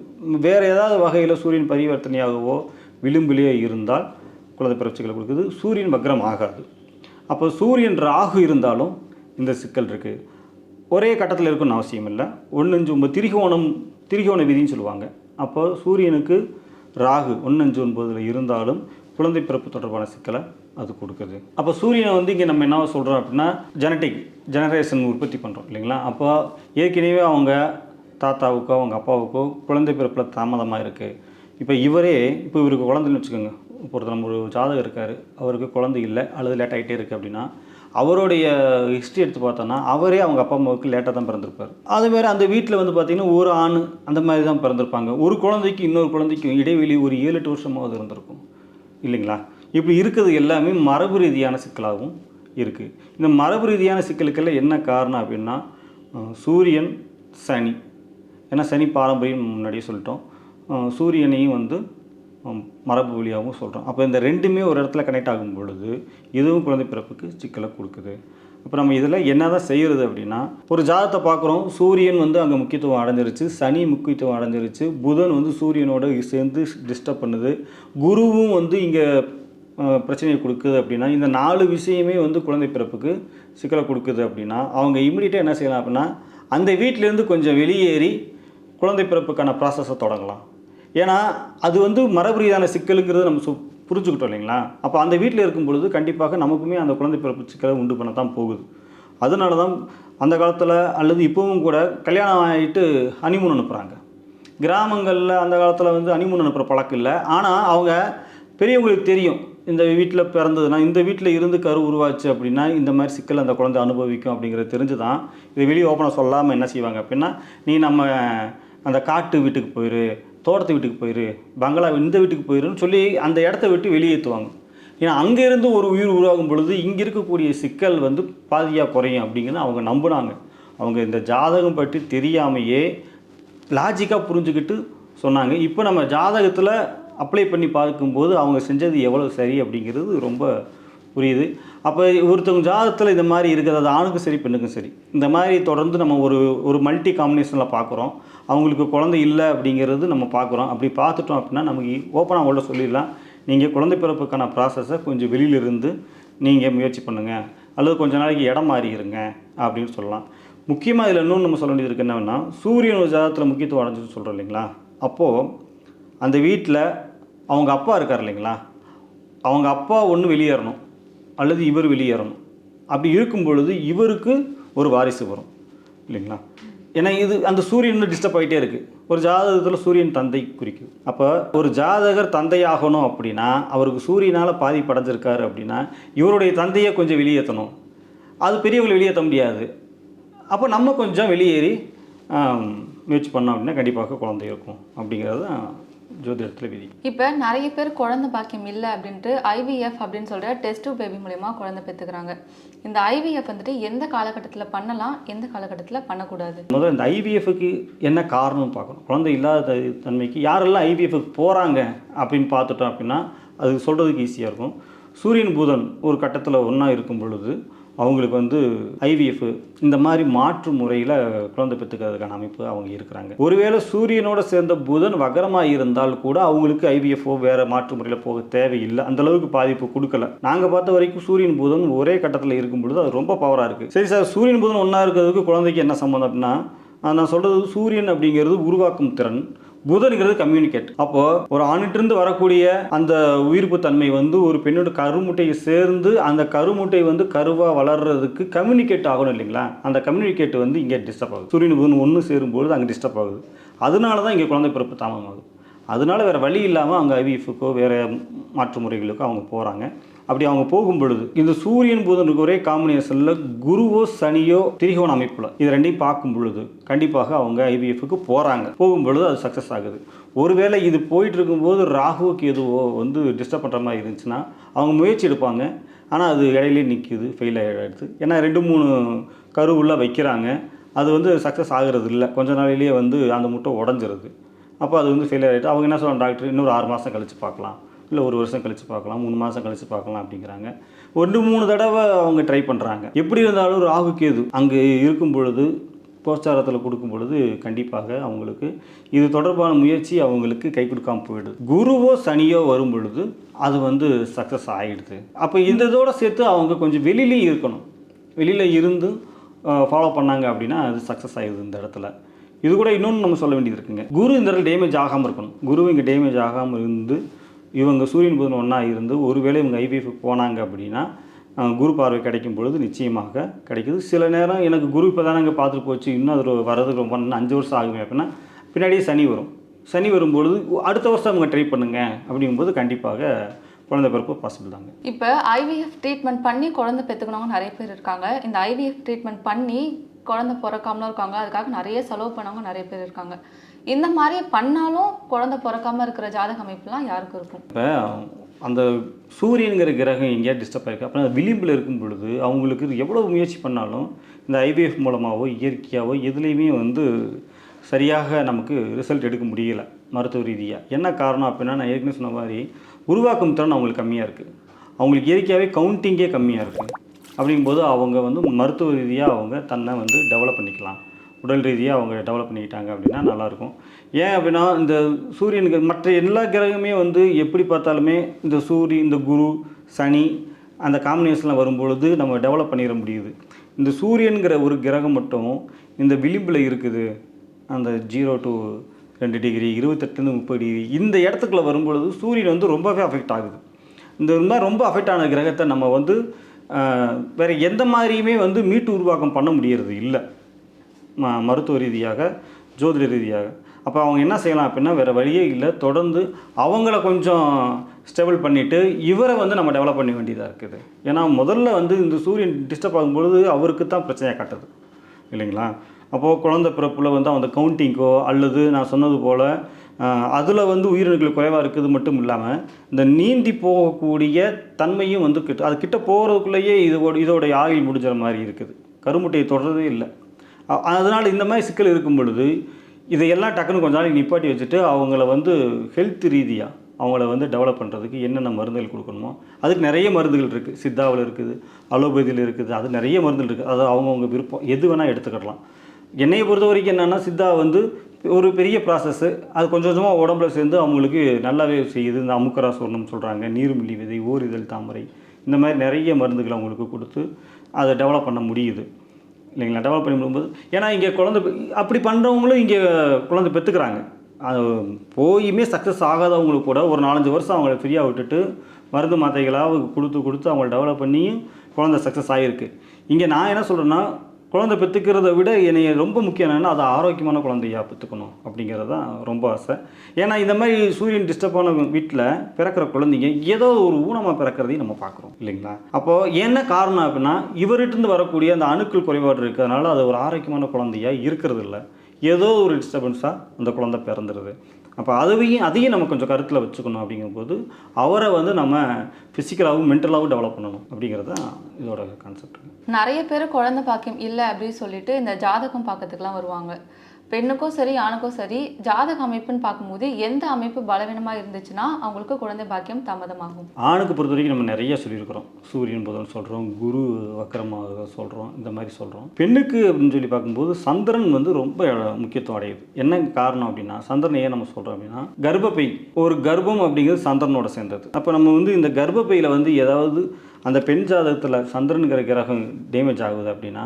வேறு ஏதாவது வகையில் சூரியன் பரிவர்த்தனையாகவோ விளிம்பிலேயே இருந்தால் குழந்தை பிறப்பு கொடுக்குது. சூரியன் வக்ரம் ஆகாது. அப்போ சூரியன் ராகு இருந்தாலும் இந்த சிக்கல் இருக்குது ஒரே கட்டத்தில் இருக்கணும்னு அவசியம் இல்லை. ஒன்று அஞ்சு ஒன்பது திரிகோணம் திரிகோண விதின்னு சொல்லுவாங்க. அப்போ சூரியனுக்கு ராகு ஒன்று அஞ்சு ஒன்பதில் இருந்தாலும் குழந்தை பிறப்பு தொடர்பான சிக்கலை அது கொடுக்குது. அப்போ சூரியனை வந்து இங்கே நம்ம என்ன சொல்கிறோம் அப்படின்னா ஜெனட்டிக் ஜெனரேஷன் உற்பத்தி பண்ணுறோம் இல்லைங்களா? அப்போ ஏற்கனவே அவங்க தாத்தாவுக்கோ அவங்க அப்பாவுக்கோ குழந்தை பிறப்பில் தாமதமாக இருக்குது இப்போ இவரே இப்போ இவருக்கு குழந்தைன்னு வச்சுக்கோங்க. ஒருத்தர் நம்ம ஒரு ஜாதகம் இருக்கார். அவருக்கு குழந்தை இல்லை அல்லது லேட் ஆகிட்டே இருக்குது அப்படின்னா அவருடைய ஹிஸ்ட்ரி எடுத்து பார்த்தோன்னா அவரே அவங்க அப்பா அம்மாவுக்கு லேட்டாக தான் பிறந்திருப்பார். அது அந்த வீட்டில் வந்து பார்த்திங்கன்னா ஒரு ஆண் அந்த மாதிரி தான் பிறந்திருப்பாங்க. ஒரு குழந்தைக்கு இன்னொரு குழந்தைக்கும் இடைவெளி ஒரு ஏழு எட்டு வருஷமாவது இருந்திருக்கும். இல்லைங்களா? இப்படி இருக்கிறது எல்லாமே மரபு ரீதியான சிக்கலாகவும் இருக்குது இந்த மரபு ரீதியான சிக்கலுக்கெல்லாம் என்ன காரணம் அப்படின்னா சூரியன் சனி. ஏன்னா சனி பாரம்பரியம் முன்னாடியே சொல்லிட்டோம். சூரியனையும் வந்து மரபு வழியாகவும் சொல்கிறோம் அப்போ இந்த ரெண்டுமே ஒரு இடத்துல கனெக்ட் ஆகும் பொழுது இதுவும் குழந்தை பிறப்புக்கு சிக்கலை கொடுக்குது. அப்போ நம்ம இதில் என்ன தான் செய்கிறது அப்படின்னா ஒரு ஜாதத்தை பார்க்குறோம். சூரியன் வந்து அங்கே முக்கியத்துவம் அடைஞ்சிருச்சு. சனி முக்கியத்துவம் அடைஞ்சிருச்சு. புதன் வந்து சூரியனோட சேர்ந்து டிஸ்டர்ப் பண்ணுது. குருவும் வந்து இங்கே பிரச்சனையை கொடுக்குது அப்படின்னா இந்த நாலு விஷயமே வந்து குழந்தை பிறப்புக்கு சிக்கலை கொடுக்குது அப்படின்னா அவங்க இம்மிடியட்டாக என்ன செய்யலாம் அப்படின்னா அந்த வீட்டிலேருந்து கொஞ்சம் வெளியேறி குழந்தை பிறப்புக்கான ப்ராசஸை தொடங்கலாம். ஏன்னா அது வந்து மரபு ரீதியான சிக்கலுங்கிறது நம்ம சு புரிஞ்சுக்கிட்டோம் இல்லைங்களா? அப்போ அந்த வீட்டில் இருக்கும் பொழுது கண்டிப்பாக நமக்குமே அந்த குழந்தை பிறப்பு சிக்கலை உண்டு பண்ண தான் போகுது. அதனால தான் அந்த காலத்தில் அல்லது இப்போவும் கூட கல்யாணம் ஆகிட்டு ஹனிமூன் அனுப்புகிறாங்க கிராமங்களில் அந்த காலத்தில் வந்து ஹனிமூன் அனுப்புகிற பழக்கம் இல்லை. ஆனால் அவங்க பெரியவங்களுக்கு தெரியும். இந்த வீட்டில் பிறந்ததுன்னா இந்த வீட்டில் இருந்து கரு உருவாச்சு அப்படின்னா இந்த மாதிரி சிக்கல் அந்த குழந்தை அனுபவிக்கும் அப்படிங்கிறது தெரிஞ்சு தான் இதை வெளியே ஓப்பனாக சொல்லாமல் என்ன செய்வாங்க அப்படின்னா நீ நம்ம அந்த காட்டு வீட்டுக்கு போயிரு தோட்டத்து வீட்டுக்கு போயிரு பங்களா இந்த வீட்டுக்கு போயிருன்னு சொல்லி அந்த இடத்த விட்டு வெளியேற்றுவாங்க. ஏன்னா அங்கேருந்து ஒரு உயிர் உருவாகும் பொழுது இங்கே இருக்கக்கூடிய சிக்கல் வந்து பாதியாக குறையும் அப்படிங்கிறது அவங்க நம்புனாங்க. அவங்க இந்த ஜாதகம் பற்றி தெரியாமையே லாஜிக்காக புரிஞ்சுக்கிட்டு சொன்னாங்க. இப்போ நம்ம ஜாதகத்தில் அப்ளை பண்ணி பார்க்கும்போது அவங்க செஞ்சது எவ்வளோ சரி அப்படிங்கிறது ரொம்ப புரியுது. அப்போ ஒருத்தவங்க ஜாதகத்தில் இந்த மாதிரி இருக்குது அது ஆணுக்கும் சரி பெண்ணுக்கும் சரி. இந்த மாதிரி தொடர்ந்து நம்ம ஒரு ஒரு மல்டி காம்பினேஷனில் பார்க்குறோம். அவங்களுக்கு குழந்தை இல்லை அப்படிங்கிறது நம்ம பார்க்குறோம். அப்படி பார்த்துட்டோம் அப்படின்னா நமக்கு ஓப்பனாக அவங்கள்ட்ட சொல்லிடலாம். நீங்கள் குழந்தை பிறப்புக்கான ப்ராசஸை கொஞ்சம் வெளியிலிருந்து நீங்கள் முயற்சி பண்ணுங்கள் அல்லது கொஞ்ச நாளைக்கு இடம் மாறி இருங்க அப்படின்னு சொல்லலாம். முக்கியமாக இதில் இன்னொன்று நம்ம சொல்ல வேண்டியது என்னென்னா சூரியன் ஒரு ஜாதகத்தில் முக்கியத்துவம் அடைஞ்சுன்னு சொல்கிறோம் இல்லைங்களா? அப்போது அந்த வீட்டில் அவங்க அப்பா இருக்கார் இல்லைங்களா? அவங்க அப்பா ஒன்று வெளியேறணும் அல்லது இவர் வெளியேறணும். அப்படி இருக்கும் பொழுது இவருக்கு ஒரு வாரிசு வரும் இல்லைங்களா? ஏன்னா இது அந்த சூரியன் டிஸ்டர்ப் ஆகிட்டே இருக்குது ஒரு ஜாதகத்தில் சூரியன் தந்தை குறிக்கும் அப்போ ஒரு ஜாதகர் தந்தையாகணும் அப்படின்னா அவருக்கு சூரியனால் பாதிப்படைஞ்சிருக்காரு அப்படின்னா இவருடைய தந்தையை கொஞ்சம் வெளியேற்றணும். அது பெரியவங்களை வெளியேற்ற முடியாது. அப்போ நம்ம கொஞ்சம் வெளியேறி முயற்சி பண்ணோம் அப்படின்னா கண்டிப்பாக குழந்தை இருக்கும் அப்படிங்கிறது தான் ஜோதிடத்தில் விதி. இப்போ நிறைய பேர் குழந்தை பாக்கியம் இல்லை அப்படின்ட்டு ஐவிஎஃப் அப்படின்னு சொல்கிற டெஸ்ட் பேபி மூலயமா குழந்தை பெற்றுக்கிறாங்க இந்த ஐவிஎஃப் வந்துட்டு எந்த காலகட்டத்தில் பண்ணலாம் எந்த காலகட்டத்தில் பண்ணக்கூடாது? முதல்ல இந்த ஐவிஎஃப்க்கு என்ன காரணம் பார்க்கணும். குழந்தை இல்லாத தன்மைக்கு யாரெல்லாம் ஐவிஎஃப்க்கு போகிறாங்க அப்படின்னு பார்த்துட்டோம் அப்படின்னா அது சொல்கிறதுக்கு ஈஸியாக இருக்கும். சூரியன் புதன் ஒரு கட்டத்தில் ஒன்றா இருக்கும் பொழுது அவங்களுக்கு வந்து ஐவிஎஃப் இந்த மாதிரி மாற்று முறையில் குழந்தை பெற்றுக்கிறதுக்கான அமைப்பு அவங்க இருக்கிறாங்க. ஒருவேளை சூரியனோட சேர்ந்த புதன் வகரமாக இருந்தால் கூட அவங்களுக்கு ஐவிஎஃப்ஓ வேறு மாற்று முறையில் போக தேவையில்லை. அந்த அளவுக்கு பாதிப்பு கொடுக்கல. நாங்கள் பார்த்த வரைக்கும் சூரியன் புதன் ஒரே கட்டத்தில் இருக்கும் பொழுது அது ரொம்ப பவராக இருக்குது சரி சார் சூரியன் புதன் ஒன்றா இருக்கிறதுக்கு குழந்தைக்கு என்ன சம்மந்தம் அப்படின்னா நான் சொல்கிறது சூரியன் அப்படிங்கிறது உருவாக்கும் திறன். புதன்கிறது கம்யூனிகேட் அப்போ ஒரு ஆணிட்டிருந்து வரக்கூடிய அந்த உயிர்ப்பு தன்மை வந்து ஒரு பெண்ணோட கருமுட்டையை சேர்ந்து அந்த கருமுட்டை வந்து கருவாக வளர்றதுக்கு கம்யூனிகேட் ஆகணும் இல்லைங்களா? அந்த கம்யூனிகேட் வந்து இங்கே டிஸ்டர்ப் ஆகுது. சூரியன் புதன் ஒன்று சேரும்பொழுது அங்கே டிஸ்டர்ப் ஆகுது. அதனால தான் இங்கே குழந்தை பிறப்பு தாமதமாகுது. அதனால வேறு வழி இல்லாமல் அவங்க ஐவிஎஃப்க்கோ வேறு மாற்று முறைகளுக்கோ அவங்க போகிறாங்க அப்படி அவங்க போகும் பொழுது இந்த சூரியன் புதனுக்கு ஒரே காம்பினேஷனில் குருவோ சனியோ திரிகோண அமைப்பில். இது ரெண்டையும் பார்க்கும் பொழுது கண்டிப்பாக அவங்க ஐபிஎஃப்க்கு போகிறாங்க போகும் பொழுது அது சக்ஸஸ் ஆகுது. ஒருவேளை இது போயிட்டு இருக்கும்போது ராகுவுக்கு எதுவோ வந்து டிஸ்டர்ப் பண்ணுற மாதிரி இருந்துச்சுன்னா அவங்க முயற்சி எடுப்பாங்க. ஆனால் அது இடையிலே நிற்கிது ஃபெயில் ஆகிடுது ஏன்னா ரெண்டு மூணு கருவுள்ள வைக்கிறாங்க. அது வந்து சக்ஸஸ் ஆகிறது இல்லை கொஞ்ச நாளிலேயே வந்து அந்த முட்டை உடஞ்சிருது. அப்போ அது வந்து ஃபெயிலியர் ஆகிட்டு அவங்க என்ன சொல்கிறாங்க டாக்டர் இன்னொரு ஆறு மாதம் கழித்து பார்க்கலாம். இல்லை ஒரு வருஷம் கழித்து பார்க்கலாம் மூணு மாதம் கழித்து பார்க்கலாம் அப்படிங்கிறாங்க. ஒன்று மூணு தடவை அவங்க ட்ரை பண்ணுறாங்க எப்படி இருந்தாலும் ராகு கேது அங்கே இருக்கும் பொழுது போஸ்டாரத்தில் கொடுக்கும் பொழுது கண்டிப்பாக அவங்களுக்கு இது தொடர்பான முயற்சி அவங்களுக்கு கை கொடுக்காமல் போயிடுது. குருவோ சனியோ வரும் பொழுது அது வந்து சக்ஸஸ் ஆகிடுது அப்போ இந்த இதோட சேர்த்து அவங்க கொஞ்சம் வெளியிலையும் இருக்கணும். வெளியில் இருந்து ஃபாலோ பண்ணாங்க அப்படின்னா அது சக்ஸஸ் ஆகிடுது இந்த இடத்துல. இது கூட இன்னொன்று நம்ம சொல்ல வேண்டியது இருக்குங்க. குரு இந்த இடத்துல டேமேஜ் ஆகாமல் இருக்கணும். குரு இங்கே டேமேஜ் ஆகாமல் இருந்து இவங்க சூரியன் புதன் ஒன்றா இருந்து ஒருவேளை இவங்க ஐபிஎஃப் போனாங்க அப்படின்னா குரு பார்வை கிடைக்கும் பொழுது நிச்சயமாக கிடைக்குது. சில நேரம் எனக்கு குரு இப்போ அங்கே பார்த்துட்டு போச்சு இன்னும் அது வர்றதுக்கு ரொம்ப அஞ்சு வருஷம் ஆகுமே அப்படின்னா பின்னாடியே சனி வரும். சனி வரும்பொழுது அடுத்த வருஷம் அவங்க ட்ரை பண்ணுங்க அப்படிங்கும்போது கண்டிப்பாக குழந்தை பிறப்பு பாசிபிள் தாங்க. இப்போ ஐவிஎஃப் ட்ரீட்மெண்ட் பண்ணி குழந்தை பெற்றுக்கணவங்க நிறைய பேர் இருக்காங்க. இந்த ஐவிஎஃப் ட்ரீட்மெண்ட் பண்ணி குழந்தை பிறக்காமலும் இருக்காங்க. அதுக்காக நிறைய செலவு பண்ணவங்க நிறைய பேர் இருக்காங்க. இந்த மாதிரி பண்ணாலும் குழந்தை பிறக்காமல் இருக்கிற ஜாதக அமைப்புலாம் யாருக்கு இருக்கும்? இப்போ அந்த சூரியனுங்கிற கிரகம் எங்கேயா டிஸ்டர்ப் ஆயிருக்கு. அப்புறம் விளிம்பில் இருக்கும் பொழுது அவங்களுக்கு எவ்வளோ முயற்சி பண்ணாலும் இந்த ஐவிஎஃப் மூலமாகவோ இயற்கையாகவோ எதுலேயுமே வந்து சரியாக நமக்கு ரிசல்ட் எடுக்க முடியல மருத்துவ ரீதியாக என்ன காரணம் அப்படின்னா நான் ஏற்கனவே சொன்ன மாதிரி உருவாக்கும் திறன் அவங்களுக்கு கம்மியாக இருக்குது அவங்களுக்கு இயற்கையாகவே கவுண்டிங்கே கம்மியாக இருக்குது அப்படிங்கும்போது அவங்க வந்து மருத்துவ ரீதியாக அவங்க தன்னை வந்து டெவலப் பண்ணிக்கலாம். உடல் ரீதியாக அவங்க டெவலப் பண்ணிக்கிட்டாங்க அப்படின்னா நல்லாயிருக்கும். ஏன் அப்படின்னா இந்த சூரியனுக்கு மற்ற எல்லா கிரகமே வந்து எப்படி பார்த்தாலுமே இந்த சூரியன் இந்த குரு சனி அந்த காம்பினேஷனில் வரும்பொழுது நம்ம டெவலப் பண்ணிட முடியுது. இந்த சூரியனுங்கிற ஒரு கிரகம் மட்டும் இந்த விளிம்பில் இருக்குது. அந்த ஜீரோ டு ரெண்டு டிகிரி இருபத்தெட்டுலேருந்து முப்பது டிகிரி இந்த இடத்துக்குள்ளே வரும்பொழுது சூரியன் வந்து ரொம்பவே அஃபெக்ட் ஆகுது. இந்த மாதிரி ரொம்ப அஃபெக்ட் ஆன கிரகத்தை நம்ம வந்து வேறு எந்த மாதிரியுமே வந்து மீட்டு உருவாக்கம் பண்ண முடியறது இல்லை. மருத்துவ ரீதியாக ஜோதிட ரீதியாக. அப்போ அவங்க என்ன செய்யலாம் அப்படின்னா வேறு வழியே இல்லை. தொடர்ந்து அவங்கள கொஞ்சம் ஸ்டெபிள் பண்ணிவிட்டு இவரை வந்து நம்ம டெவலப் பண்ண வேண்டியதாக இருக்குது. ஏன்னா முதல்ல வந்து இந்த சூரியன் டிஸ்டர்ப் ஆகும்பொழுது அவருக்கு தான் பிரச்சனையாக காட்டுது. இல்லைங்களா? அப்போது குழந்த பிறப்பில் வந்து அந்த கவுண்டிங்கோ அல்லது நான் சொன்னது போல் அதில் வந்து உயிரினங்கள் குறைவாக இருக்குது மட்டும் இல்லாமல் இந்த நீந்தி போகக்கூடிய தன்மையும் வந்து கிட்ட அது கிட்ட போகிறதுக்குள்ளேயே இதோட இதோடைய ஆயுள் முடிஞ்சுற மாதிரி இருக்குது. கருமுட்டையை தொடரதே இல்லை. அதனால் இந்த மாதிரி சிக்கல் இருக்கும் பொழுது இதையெல்லாம் டக்குன்னு கொஞ்ச நாளைக்கு நிப்பாட்டி வச்சுட்டு அவங்கள வந்து ஹெல்த் ரீதியாக அவங்கள வந்து டெவலப் பண்ணுறதுக்கு என்னென்ன மருந்துகள் கொடுக்கணுமோ அதுக்கு நிறைய மருந்துகள் இருக்குது சித்தாவில் இருக்குது அலோபதியில் இருக்குது அது நிறைய மருந்துகள் இருக்குது அது அவங்கவுங்க விருப்பம். எது வேணால் எடுத்துக்கிடலாம். என்னையை பொறுத்த வரைக்கும் என்னென்னா சித்தா வந்து ஒரு பெரிய ப்ராசஸ்ஸு அது கொஞ்சம் கொஞ்சமாக உடம்புல சேர்ந்து அவங்களுக்கு நல்லாவே செய்யுது. இந்த அமுக்கரா சொர்ணம் சொல்கிறாங்க நீர்மில்லி விதை ஓரிதழ் தாமரை இந்த மாதிரி நிறைய மருந்துகள் அவங்களுக்கு கொடுத்து அதை டெவலப் பண்ண முடியுது. இல்லைங்களா? டெவலப் பண்ணி விடும்போது ஏன்னா இங்கே குழந்தை அப்படி பண்ணுறவங்களும் இங்கே குழந்தை பெற்றுக்கிறாங்க அது போயுமே சக்ஸஸ் ஆகாதவங்களுக்கு கூட ஒரு நாலஞ்சு வருஷம் அவங்கள ஃப்ரீயாக விட்டுட்டு மருந்து மாத்தைகளாக கொடுத்து கொடுத்து அவங்கள டெவலப் பண்ணி குழந்தை சக்ஸஸ் ஆகிருக்கு இங்கே நான் என்ன சொல்கிறேன்னா குழந்தை பெற்றுக்கிறத விட என்னை ரொம்ப முக்கியம் என்னென்னா அது ஆரோக்கியமான குழந்தையாக பெற்றுக்கணும் அப்படிங்கிறது தான் ரொம்ப ஆசை. ஏன்னா இந்த மாதிரி சூரியன் டிஸ்டர்ப் ஆன வீட்டில் பிறக்கிற குழந்தைங்க ஏதோ ஒரு ஊனமாக பிறக்கிறதையும் நம்ம பார்க்குறோம் இல்லைங்களா? அப்போது என்ன காரணம் அப்படின்னா இவர்கிட்டருந்து வரக்கூடிய அந்த அணுக்கள் குறைபாடு இருக்கிறதுனால அது ஒரு ஆரோக்கியமான குழந்தையாக இருக்கிறது இல்லை ஏதோ ஒரு டிஸ்டர்பன்ஸாக அந்த குழந்தை பிறந்துருது. அப்போ அதையும் அதையும் நம்ம கொஞ்சம் கருத்தில் வச்சுக்கணும் அப்படிங்கும்போது அவரை வந்து நம்ம ஃபிசிக்கலாகவும் மென்டலாகவும் டெவலப் பண்ணணும் அப்படிங்கிறது தான் இதோட கான்செப்ட் நிறைய பேர் குழந்தை பாக்கியம் இல்லை அப்படின்னு சொல்லிட்டு இந்த ஜாதகம் பார்க்கறதுக்குலாம் வருவாங்க. பெண்ணுக்கும் சரி ஆணுக்கும் சரி ஜாதக அமைப்புன்னு பார்க்கும்போது எந்த அமைப்பு பலவீனமாக இருந்துச்சுன்னா அவங்களுக்கு குழந்தை பாக்கியம் தாமதமாகும். ஆணுக்கு பொறுத்த வரைக்கும் நம்ம நிறைய சொல்லியிருக்கிறோம். சூரியன் புதன் சொல்கிறோம் குரு வக்கரமாக சொல்கிறோம் இந்த மாதிரி சொல்கிறோம் பெண்ணுக்கு அப்படின்னு சொல்லி பார்க்கும்போது சந்திரன் வந்து ரொம்ப முக்கியத்துவம் அடையுது. என்ன காரணம் அப்படின்னா சந்திரன் ஏன் நம்ம சொல்கிறோம் அப்படின்னா கர்ப்பப்பை ஒரு கர்ப்பம் அப்படிங்கிறது சந்திரனோட சேர்ந்தது. அப்போ நம்ம வந்து இந்த கர்ப்பப்பையில் வந்து ஏதாவது அந்த பெண் ஜாதகத்தில் சந்திரனுங்கிற கிரகம் டேமேஜ் ஆகுது அப்படின்னா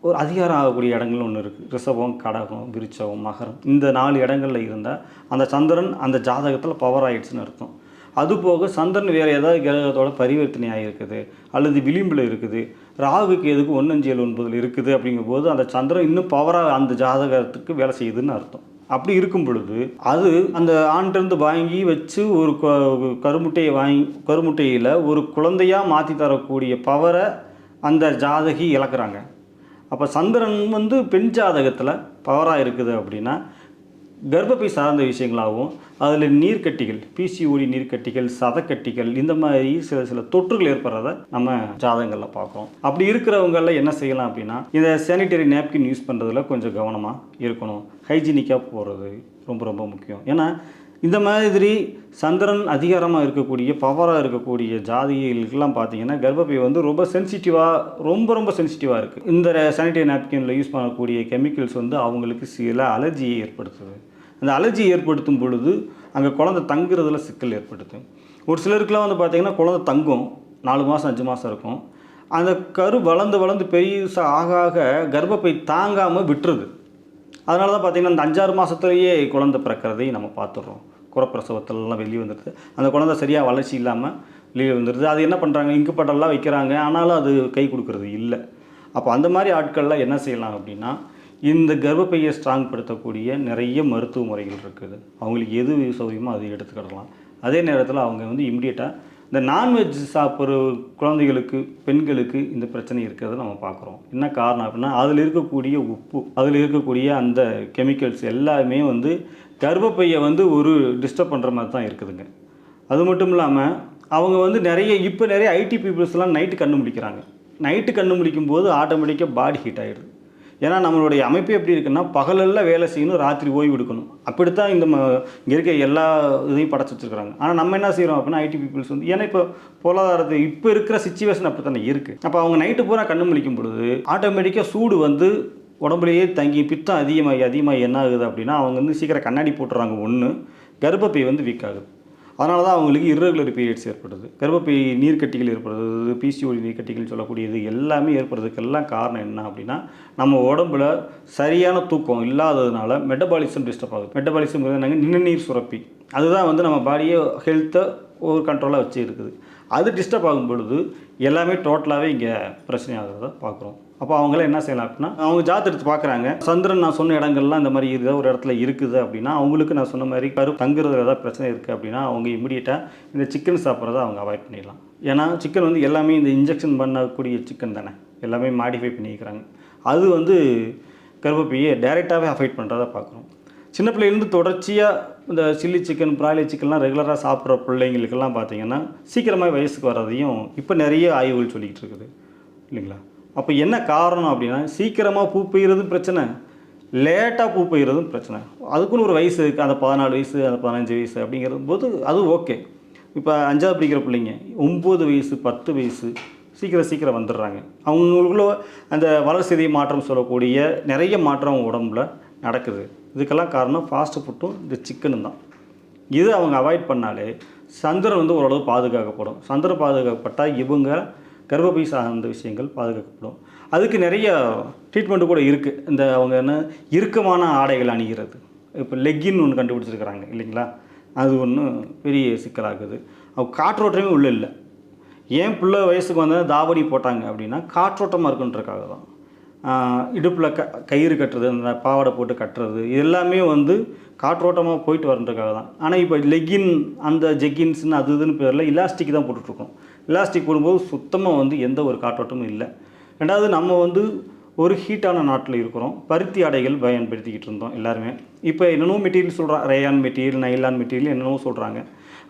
ஒரு அதிகாரம் ஆகக்கூடிய இடங்கள் ஒன்று இருக்குது ரிஷபம் கடகம் விருச்சவம் மகரம். இந்த நாலு இடங்களில் இருந்தால் அந்த சந்திரன் அந்த ஜாதகத்தில் பவர் ஆகிடுச்சுன்னு அர்த்தம். அதுபோக சந்திரன் வேறு ஏதாவது கிரகத்தோட பரிவர்த்தனை ஆகிருக்குது அல்லது விளிம்பில் இருக்குது ராகுக்கு எதுக்கு ஒன்னஞ்சு ஏழு ஒன்பதில் இருக்குது அப்படிங்கும்போது அந்த சந்திரன் இன்னும் பவராக அந்த ஜாதகத்துக்கு வேலை செய்யுதுன்னு அர்த்தம். அப்படி இருக்கும் பொழுது அது அந்த ஆண்டிருந்து வாங்கி வச்சு ஒரு க- கருமுட்டையை வாங்கி கருமுட்டையில் ஒரு குழந்தையாக மாற்றி தரக்கூடிய பவரை அந்த ஜாதகி இழக்கிறாங்க. அப்போ சந்திரன் வந்து பெண் ஜாதகத்தில் பவராக இருக்குது அப்படின்னா கர்ப்பப்பை சார்ந்த விஷயங்களாகவும் அதில் நீர்க்கட்டிகள் பிசிஓடி நீர்க்கட்டிகள் சதக்கட்டிகள் இந்த மாதிரி சில சில தொற்றுகள் ஏற்படுறத நம்ம ஜாதகங்களில் பார்க்குறோம். அப்படி இருக்கிறவங்களில் என்ன செய்யலாம் அப்படின்னா இந்த சானிடரி நாப்கின் யூஸ் பண்ணுறதுல கொஞ்சம் கவனமாக இருக்கணும். ஹைஜீனிக்காக போகிறது ரொம்ப ரொம்ப முக்கியம். ஏன்னா இந்த மாதிரி சந்திரன் அதிகாரமாக இருக்கக்கூடிய பவராக இருக்கக்கூடிய ஜாதிகளுக்கெல்லாம் பார்த்தீங்கன்னா கர்ப்பப்பை வந்து ரொம்ப சென்சிட்டிவாக ரொம்ப ரொம்ப சென்சிட்டிவாக இருக்குது இந்த சானிடரி நாப்கினில் யூஸ் பண்ணக்கூடிய கெமிக்கல்ஸ் வந்து அவங்களுக்கு சில அலர்ஜியை ஏற்படுத்துது. அந்த அலர்ஜியை ஏற்படுத்தும் பொழுது அங்கே குழந்தை தங்குறதுல சிக்கல் ஏற்படுது. ஒரு சிலருக்குலாம் வந்து பார்த்திங்கன்னா குழந்தை தங்கும். நாலு மாதம் அஞ்சு மாதம் இருக்கும். அந்த கரு வளர்ந்து வளர்ந்து பெருசாக ஆக ஆக கர்ப்பப்பை தாங்காமல் விட்டுருது. அதனால தான் பார்த்திங்கன்னா அந்த அஞ்சாறு மாதத்துலேயே குழந்தை பிறக்கிறதையும் நம்ம பார்த்துடுறோம். குறப்பிரசவத்திலலாம் வெளியே வந்துடுது. அந்த குழந்தை சரியாக வளர்ச்சி இல்லாமல் வெளியே வந்துடுது. அது என்ன பண்ணுறாங்க இங்குப்பட்டெல்லாம் வைக்கிறாங்க. ஆனாலும் அது கை கொடுக்கறது இல்லை. அப்போ அந்த மாதிரி ஆட்கள்லாம் என்ன செய்யலாம் அப்படின்னா இந்த கர்ப்பப்பையை ஸ்ட்ராங் படுத்தக்கூடிய நிறைய மருத்துவ முறைகள் இருக்குது. அவங்களுக்கு எது சௌகரியமோ அது எடுத்துக்கிடலாம். அதே நேரத்தில் அவங்க வந்து இம்மிடியட்டாக இந்த நான்வெஜ் சாப்பிட்ற குழந்தைகளுக்கு பெண்களுக்கு இந்த பிரச்சனை இருக்கிறத நம்ம பார்க்குறோம். என்ன காரணம் அப்படின்னா அதில் இருக்கக்கூடிய உப்பு அதில் இருக்கக்கூடிய அந்த கெமிக்கல்ஸ் எல்லாமே வந்து கர்ப்பப்பையை வந்து ஒரு டிஸ்டர்ப் பண்ணுற மாதிரி தான் இருக்குதுங்க. அது மட்டும் இல்லாமல் அவங்க வந்து நிறைய இப்போ நிறைய ஐடி பீப்புள்ஸ்லாம் நைட்டு கண்ணு முடிக்கிறாங்க நைட்டு கண்ணு முடிக்கும் போது ஆட்டோமேட்டிக்காக பாடி ஹீட் ஆகிடுது ஏன்னா நம்மளுடைய அமைப்பு எப்படி இருக்குன்னா பகலெல்லாம் வேலை செய்யணும் ராத்திரி ஓய்வு எடுக்கணும். அப்படித்தான் இந்த ம இங்கே இருக்க எல்லா இதையும் படைச்சு வச்சுருக்காங்க ஆனால் நம்ம என்ன செய்கிறோம் அப்படின்னா ஐடி பீப்புள்ஸ் வந்து ஏன்னா இப்போ பொருளாதாரத்து இப்போ இருக்கிற சுச்சுவேஷன் அப்படி தானே இருக்குது அப்போ அவங்க நைட்டு பூரா கண்ணு முழிக்கும் பொழுது ஆட்டோமேட்டிக்காக சூடு வந்து உடம்புலேயே தங்கி பித்தம் அதிகமாகி அதிகமாகி என்ன ஆகுது அப்படின்னா அவங்க வந்து சீக்கிரம் கண்ணாடி போட்டுறாங்க. ஒன்று கர்ப்பப்பை வந்து வீக் ஆகுது. அதனால தான் அவங்களுக்கு இர்ரெகுலர் பீரியட்ஸ் ஏற்படுது. கர்ப்பப்பை நீர்க்கட்டிகள் ஏற்படுறது பிசிஓடி நீர்க்கட்டிகள் சொல்லக்கூடியது எல்லாமே ஏற்படுறதுக்கெல்லாம் காரணம் என்ன அப்படின்னா நம்ம உடம்புல சரியான தூக்கம் இல்லாததுனால மெட்டபாலிசம் டிஸ்டர்ப் ஆகுது. மெட்டபாலிசம் என்னங்க? நிணநீர் சுரப்பி. அதுதான் வந்து நம்ம பாடியை ஹெல்த்தை ஒரு கண்ட்ரோலாக வச்சு இருக்குது. அது டிஸ்டர்ப் ஆகும் பொழுது எல்லாமே டோட்டலாகவே இங்கே பிரச்சனை ஆகிறத பார்க்குறோம். அப்போ அவங்களாம் என்ன செய்யலாம் அப்படின்னா அவங்க ஜாத் எடுத்து பார்க்குறாங்க சந்திரன் நான் சொன்ன இடங்கள்லாம் இந்த மாதிரி இருக்குது ஒரு இடத்துல இருக்குது அப்படின்னா அவங்களுக்கு நான் சொன்ன மாதிரி கரு தங்குறதுல ஏதாவது பிரச்சனை இருக்குது அப்படின்னா அவங்க இமீடியட்டாக இந்த சிக்கன் சாப்பிட்றத அவங்க அவாய்ட் பண்ணிடலாம். ஏன்னா சிக்கன் வந்து எல்லாமே இந்த இன்ஜெக்ஷன் பண்ணக்கூடிய சிக்கன் தானே. எல்லாமே மாடிஃபை பண்ணிக்கிறாங்க. அது வந்து கருப்பப்பையை டைரெக்டாகவே அஃபெக்ட் பண்ணுறதை பார்க்குறோம் சின்ன பிள்ளைலேருந்து தொடர்ச்சியாக இந்த சில்லி சிக்கன் பிராய்லர் சிக்கன்லாம் ரெகுலராக சாப்பிட்ற பிள்ளைங்களுக்கெல்லாம் பார்த்தீங்கன்னா சீக்கிரமாக வயசுக்கு வர்றதையும் இப்போ நிறைய ஆய்வுகள் சொல்லிக்கிட்டு இருக்குது. இல்லைங்களா? அப்போ என்ன காரணம் அப்படின்னா சீக்கிரமாக பூ பெய்கிறதும் பிரச்சனை லேட்டாக பூ பெய்கிறதும் பிரச்சனை. அதுக்குன்னு ஒரு வயசு இருக்குது அந்த பதினாலு வயசு அந்த பதினஞ்சு வயசு அப்படிங்கிறது போது அது ஓகே. இப்போ அஞ்சாவது படிக்கிற பிள்ளைங்க ஒம்பது வயசு பத்து வயசு சீக்கிரம் சீக்கிரம் வந்துடுறாங்க. அவங்களுக்குள்ள அந்த வளர்சிதை மாற்றம் சொல்லக்கூடிய நிறைய மாற்றம் உடம்புல நடக்குது. இதுக்கெல்லாம் காரணம் ஃபாஸ்ட் ஃபுட்டும் இந்த சிக்கனும் தான். இது அவங்க அவாய்ட் பண்ணாலே சந்திரன் வந்து ஓரளவு பாதுகாக்கப்படும். சந்திரன் பாதுகாக்கப்பட்டால் இவங்க கர்ப்பப்பை சார்ந்த விஷயங்கள் பாதுகாக்கப்படும். அதுக்கு நிறைய ட்ரீட்மெண்ட்டு கூட இருக்குது இந்த அவங்க என்ன இறுக்கமான ஆடைகள் அணிகிறது. இப்போ லெக்கின் ஒன்று கண்டுபிடிச்சிருக்கிறாங்க இல்லைங்களா? அது ஒன்று பெரிய சிக்கலாகுது. அவங்க காற்றோட்டமே உள்ள இல்லை. ஏன் பிள்ளை வயசுக்கு வந்தால் தாவணி போட்டாங்க அப்படின்னா காற்றோட்டமாக இருக்குன்றக்காக தான். இடுப்பில் க கயிறு கட்டுறது அந்த பாவாடை போட்டு கட்டுறது இது எல்லாமே வந்து காற்றோட்டமாக போயிட்டு வரதுக்காக தான். ஆனால் இப்போ லெகின் அந்த ஜெக்கின்ஸ்னு அது இதுன்னு பேரில் இலாஸ்டிக் தான் போட்டுட்ருக்கோம் இலாஸ்டிக் போடும்போது சுத்தமாக வந்து எந்த ஒரு காற்றோட்டமும் இல்லை. ரெண்டாவது நம்ம வந்து ஒரு ஹீட்டான நாட்டில் இருக்கிறோம். பருத்தி ஆடைகள் பயன்படுத்திக்கிட்டு இருந்தோம் எல்லாருமே. இப்போ என்னென்னோ மெட்டீரியல் சொல்கிறாங்க ரேயான் மெட்டீரியல் நைலான் மெட்டீரியல் என்னென்னோ சொல்கிறாங்க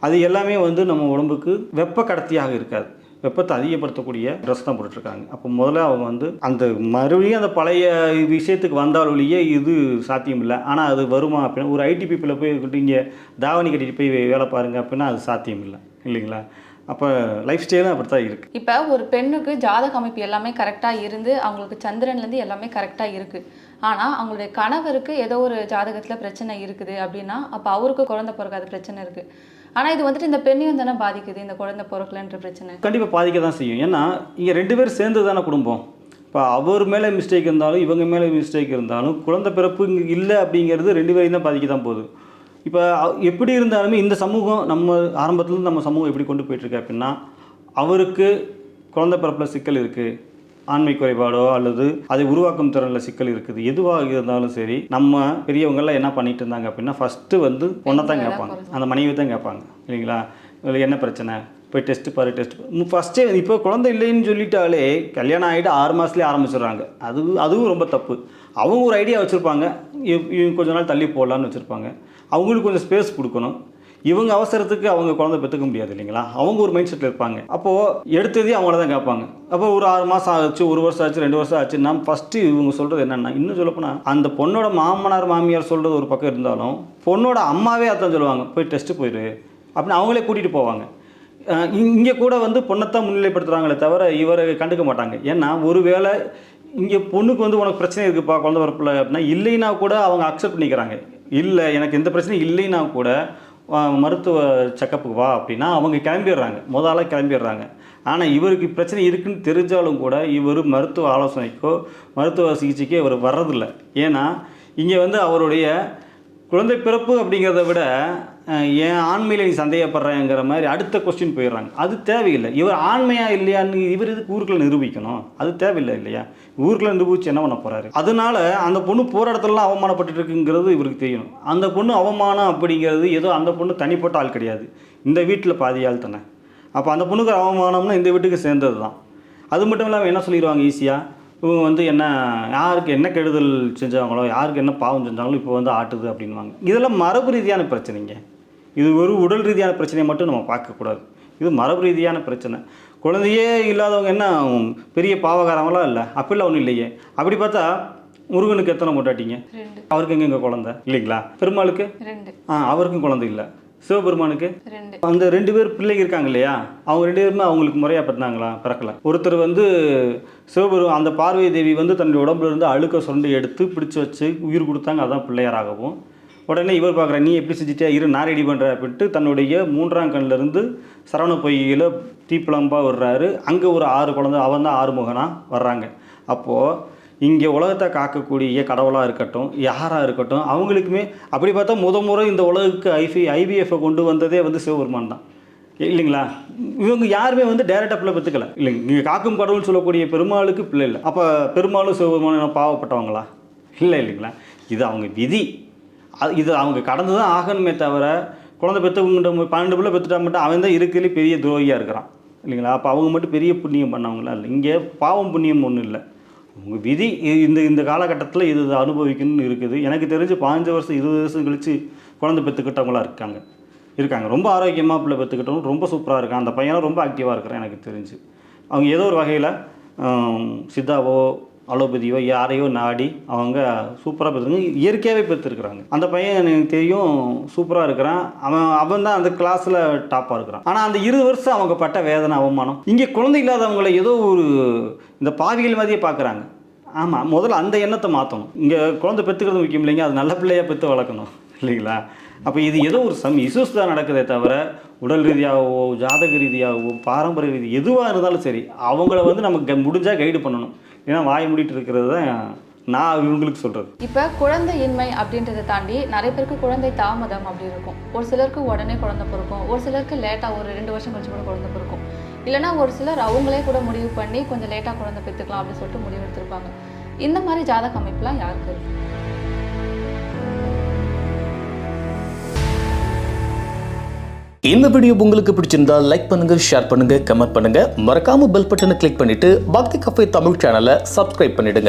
அது எல்லாமே வந்து நம்ம உடம்புக்கு வெப்ப கடத்தியாக இருக்காது. வெப்பத்தை அதிகப்படுத்தக்கூடிய ட்ரெஸ் தான் போட்டுட்ருக்காங்க. அப்போ முதல்ல அவங்க வந்து அந்த மறுபடியும் அந்த பழைய விஷயத்துக்கு வந்தால் ஒழிய இது சாத்தியம் இல்லை. ஆனால் அது வருமா அப்படின்னா ஒரு ஐடி பீப்பிளில் போய் இங்கே தாவணி கட்டிட்டு போய் வேலை பாருங்க அப்படின்னா அது சாத்தியம் இல்லை. இல்லைங்களா? அப்போ லைஃப் ஸ்டைலும் அப்படி தான் இருக்குது இப்போ ஒரு பெண்ணுக்கு ஜாதக அமைப்பு எல்லாமே கரெக்டாக இருந்து அவங்களுக்கு சந்திரன்லேருந்து எல்லாமே கரெக்டாக இருக்குது ஆனால் அவங்களுடைய கணவருக்கு ஏதோ ஒரு ஜாதகத்தில் பிரச்சனை இருக்குது அப்படின்னா அப்போ அவருக்கு குழந்தை பிறக்காத பிரச்சனை இருக்குது ஆனால் இது வந்துட்டு இந்த பெண்ணையும் தானே பாதிக்குது இந்த குழந்தை பிறக்கலன்ற பிரச்சனை. கண்டிப்பாக பாதிக்க தான் செய்யும். ஏன்னா இங்கே ரெண்டு பேரும் சேர்ந்து தானே குடும்பம். இப்போ அவர் மேலே மிஸ்டேக் இருந்தாலும் இவங்க மேலே மிஸ்டேக் இருந்தாலும் குழந்தை பிறப்பு இங்கே இல்லை அப்படிங்கிறது ரெண்டு பேரையும் தான் பாதிக்க தான் போகுது. இப்போ எப்படி இருந்தாலுமே இந்த சமூகம் நம்ம ஆரம்பத்துலேருந்து நம்ம சமூகம் எப்படி கொண்டு போயிட்டுருக்கு அப்படின்னா அவருக்கு குழந்தை பிறப்பில் சிக்கல் இருக்குது ஆண்மை குறைபாடோ அல்லது அதை உருவாக்கும் திறனில் சிக்கல் இருக்குது எதுவாக இருந்தாலும் சரி நம்ம பெரியவங்கெல்லாம் என்ன பண்ணிட்டு இருந்தாங்க அப்படின்னா ஃபஸ்ட்டு வந்து பொண்ணை தான் கேட்பாங்க. அந்த மனைவி தான் கேட்பாங்க. இல்லைங்களா? இல்லை என்ன பிரச்சனை? போய் டெஸ்ட் பாரு டெஸ்ட் ஃபஸ்ட்டே இப்போ குழந்தை இல்லைன்னு சொல்லிட்டாலே கல்யாணம் ஆகிட்டு ஆறு மாதத்துலேயே ஆரம்பிச்சிடுறாங்க. அது அதுவும் ரொம்ப தப்பு. அவங்க ஒரு ஐடியா வச்சுருப்பாங்க. இவங்க கொஞ்ச நாள் தள்ளி போடலான்னு வச்சுருப்பாங்க. அவங்களுக்கு கொஞ்சம் ஸ்பேஸ் கொடுக்கணும். இவங்க அவசரத்துக்கு அவங்க குழந்தை பெற்றுக்க முடியாது இல்லைங்களா? அவங்க ஒரு மைண்ட் செட்டில் இருப்பாங்க. அப்போது எடுத்ததே அவங்கள தான் கேட்பாங்க. அப்போ ஒரு ஆறு மாதம் ஆச்சு ஒரு வருஷம் ஆச்சு ரெண்டு வருஷம் ஆச்சு. நான் ஃபஸ்ட்டு இவங்க சொல்கிறது என்னென்னா இன்னும் சொல்லப்போனால் அந்த பொண்ணோட மாமனார் மாமியார் சொல்கிறது ஒரு பக்கம் இருந்தாலும் பொண்ணோட அம்மாவே அதான் சொல்லுவாங்க போய் டெஸ்ட்டு போயிடு அப்படின்னு அவங்களே கூட்டிகிட்டு போவாங்க. இங்கே கூட வந்து பொண்ணைத்தான் முன்னிலைப்படுத்துகிறாங்களே தவிர இவரை கண்டுக்க மாட்டாங்க. ஏன்னா ஒருவேளை இங்கே பொண்ணுக்கு வந்து உனக்கு பிரச்சனை இருக்குப்பா குழந்தை பிறப்பில் அப்படின்னா இல்லைன்னா கூட அவங்க அக்செப்ட் பண்ணிக்கிறாங்க. இல்லை எனக்கு எந்த பிரச்சனையும் இல்லைன்னா கூட மருத்துவ செக்கப்புக்கு வா அப்படின்னா அவங்க கிளம்பிடுறாங்க. முதல்ல கிளம்பிடுறாங்க. ஆனால் இவருக்கு பிரச்சனை இருக்குன்னு தெரிஞ்சாலும் கூட இவர் மருத்துவ ஆலோசனைக்கோ மருத்துவ சிகிச்சைக்கோ இவர் வர்றதில்லை. ஏன்னா இங்கே வந்து அவருடைய குழந்தை பிறப்பு அப்படிங்கிறத விட ஏன் என் ஆண்மையில் நீ சந்தேகப்படுறேங்கிற மாதிரி அடுத்த கொஸ்டின் போயிடுறாங்க. அது தேவையில்லை. இவர் ஆண்மையா இல்லையான்னு இவர் இதுக்கு ஊருக்குள்ள நிரூபிக்கணும்? அது தேவையில்லை இல்லையா? ஊருக்குள்ள நிரூபிச்சு என்ன பண்ண போறாரு? அதனால அந்த பொண்ணு போகிற இடத்துலலாம் அவமானப்பட்டு இருக்குங்கிறது இவருக்கு தெரியணும் அந்த பொண்ணு அவமானம் அப்படிங்கிறது ஏதோ அந்த பொண்ணு தனிப்பட்ட ஆள் கிடையாது. இந்த வீட்டில் பாதி ஆள் தானே. அப்போ அந்த பொண்ணுக்கு அவமானம்னா இந்த வீட்டுக்கு சேர்ந்தது தான் அது மட்டும் இல்லாமல் என்ன சொல்லிடுவாங்க ஈஸியாக இவங்க வந்து என்ன யாருக்கு என்ன கெடுதல் செஞ்சாங்களோ யாருக்கு என்ன பாவம் செஞ்சாங்களோ இப்போ வந்து ஆட்டுது அப்படின்வாங்க இதெல்லாம் மரபு ரீதியான பிரச்சனைங்க. இது ஒரு உடல் ரீதியான பிரச்சனையை மட்டும் நம்ம பார்க்கக்கூடாது இது மரபு ரீதியான பிரச்சனை. குழந்தையே இல்லாதவங்க என்ன பெரிய பாவகாரங்களாம் இல்லை? அப்படிலாம் ஒன்றும் இல்லையே. அப்படி பார்த்தா முருகனுக்கு எத்தனை மூட்டாட்டிங்க ரெண்டு. அவருக்கு எங்கெங்க குழந்தை? இல்லைங்களா? பெருமாளுக்கு? ஆ அவருக்கும் குழந்தை இல்லை. சிவபெருமானுக்கு? அந்த ரெண்டு பேர் பிள்ளைங்க இருக்காங்க இல்லையா? அவங்க ரெண்டு பேருமே அவங்களுக்கு முறையாக பிறந்தாங்களா? பிறக்கல. ஒருத்தர் வந்து சிவபெரு அந்த பார்வதி தேவி வந்து தன்னுடைய உடம்புல இருந்து அழுக்க சுரண்டி எடுத்து பிடிச்சு வச்சு உயிர் கொடுத்தாங்க. அதான் பிள்ளையாராகவும். உடனே இவர் பார்க்குற நீ எப்படி செஞ்சுட்டியா? இரு நான் ரெடி பண்ணுற அப்படின்ட்டு தன்னுடைய மூன்றாம் கண்ணுல இருந்து சரவண பொய்கையில் தீப்பிளம்பாக வர்றாரு அங்கே ஒரு ஆறு குழந்தை அவன் தான் ஆறுமுகனாக வர்றாங்க. அப்போது இங்கே உலகத்தை காக்கக்கூடிய கடவுளாக இருக்கட்டும் யாராக இருக்கட்டும் அவங்களுக்குமே அப்படி பார்த்தா முத முறை இந்த உலகுக்கு ஐபி ஐபிஎஃப்பை கொண்டு வந்ததே வந்து சிவபெருமான் தான். இல்லைங்களா? இவங்க யாருமே வந்து டேரெக்டாக பிள்ளை பெற்றுக்கல. இல்லைங்க இங்கே காக்கும் கடவுள்னு சொல்லக்கூடிய பெருமாளுக்கு பிள்ளை இல்லை. அப்போ பெருமாளும் சிவபெருமானும் பாவப்பட்டவங்களா? இல்லை இல்லைங்களா? இது அவங்க விதி. அது இது அவங்க கடந்து தான் ஆகணுமே தவிர குழந்தை பெற்றவங்கிட்ட பன்னெண்டு பிள்ளை பெற்றுட்டா மட்டும் அவன் தான் இருக்கிறதுலே பெரிய துரோகியாக இருக்கிறான். இல்லைங்களா? அப்போ அவங்க மட்டும் பெரிய புண்ணியம் பண்ணவங்களா இல்லை. இங்கே பாவம் புண்ணியம் ஒன்றும் இல்லை. உங்கள் விதி இந்த இந்த காலகட்டத்தில் இது இது அனுபவிக்கணும்னு இருக்குது. எனக்கு தெரிஞ்சு பாஞ்சு வருஷம் இருபது வருஷம் கழித்து குழந்தை பெற்றுக்கிட்டவங்களா இருக்காங்க. இருக்காங்க. ரொம்ப ஆரோக்கியமாக பிள்ளை பெற்றுக்கிட்டவங்க ரொம்ப சூப்பராக இருக்கான் அந்த பையனும் ரொம்ப ஆக்டிவாக இருக்கிறான் எனக்கு தெரிஞ்சு. அவங்க ஏதோ ஒரு வகையில் சித்தாவோ அலோபதியோ யாரையோ நாடி அவங்க சூப்பராக பெற்றுருக்காங்க இயற்கையாகவே பெற்றுருக்குறாங்க அந்த பையன் எனக்கு தெரியும் சூப்பராக இருக்கிறான். அவன் அவன் தான் அந்த கிளாஸில் டாப்பாக இருக்கிறான். ஆனால் அந்த இருபது வருஷம் அவங்க பட்ட வேதனை அவமானம் இங்கே குழந்தை இல்லாதவங்கள ஏதோ ஒரு இந்த பாவிகள் மாதிரியே பார்க்குறாங்க. ஆமாம் முதல்ல அந்த எண்ணத்தை மாற்றணும் இங்கே குழந்தை பெற்றுக்கிறது முக்கியம் இல்லைங்க அது நல்ல பிள்ளையாக பெற்று வளர்க்கணும் இல்லைங்களா? அப்போ இது ஏதோ ஒரு சம் இஷ்யூஸ் தான் நடக்குதே தவிர உடல் ரீதியாகவோ ஜாதக ரீதியாகவோ பாரம்பரிய ரீதி எதுவாக இருந்தாலும் சரி அவங்கள வந்து நமக்கு முடிஞ்சால் கைடு பண்ணணும். ஏன்னா வாய் மூடிட்டு இருக்கிறது தான் நான் இவங்களுக்கு சொல்கிறது இப்போ குழந்தையின்மை அப்படின்றத தாண்டி நிறைய பேருக்கு குழந்தை தாமதம் அப்படி இருக்கும். ஒரு சிலருக்கு உடனே குழந்தை பிறக்கும் ஒரு சிலருக்கு லேட்டாக ஒரு ரெண்டு வருஷம் கழிச்சு கூட குழந்தை பிறக்கும். இல்லைன்னா ஒரு சிலர் அவங்களே கூட முடிவு பண்ணி கொஞ்சம் லேட்டாக குழந்தை பெற்றுக்கலாம் அப்படின்னு சொல்லிட்டு முடிவு எடுத்திருப்பாங்க. இந்த மாதிரி ஜாதக அமைப்புலாம் யாருக்கு இருக்கு? இந்த வீடியோ உங்களுக்கு பிடிச்சிருந்தா லைக் பண்ணுங்க ஷேர் பண்ணுங்க கமெண்ட் பண்ணுங்க. மறக்காம பெல் பட்டனை கிளிக் பண்ணிட்டு பக்தி கஃபே தமிழ் சேனலை சப்ஸ்கிரைப் பண்ணிடுங்க.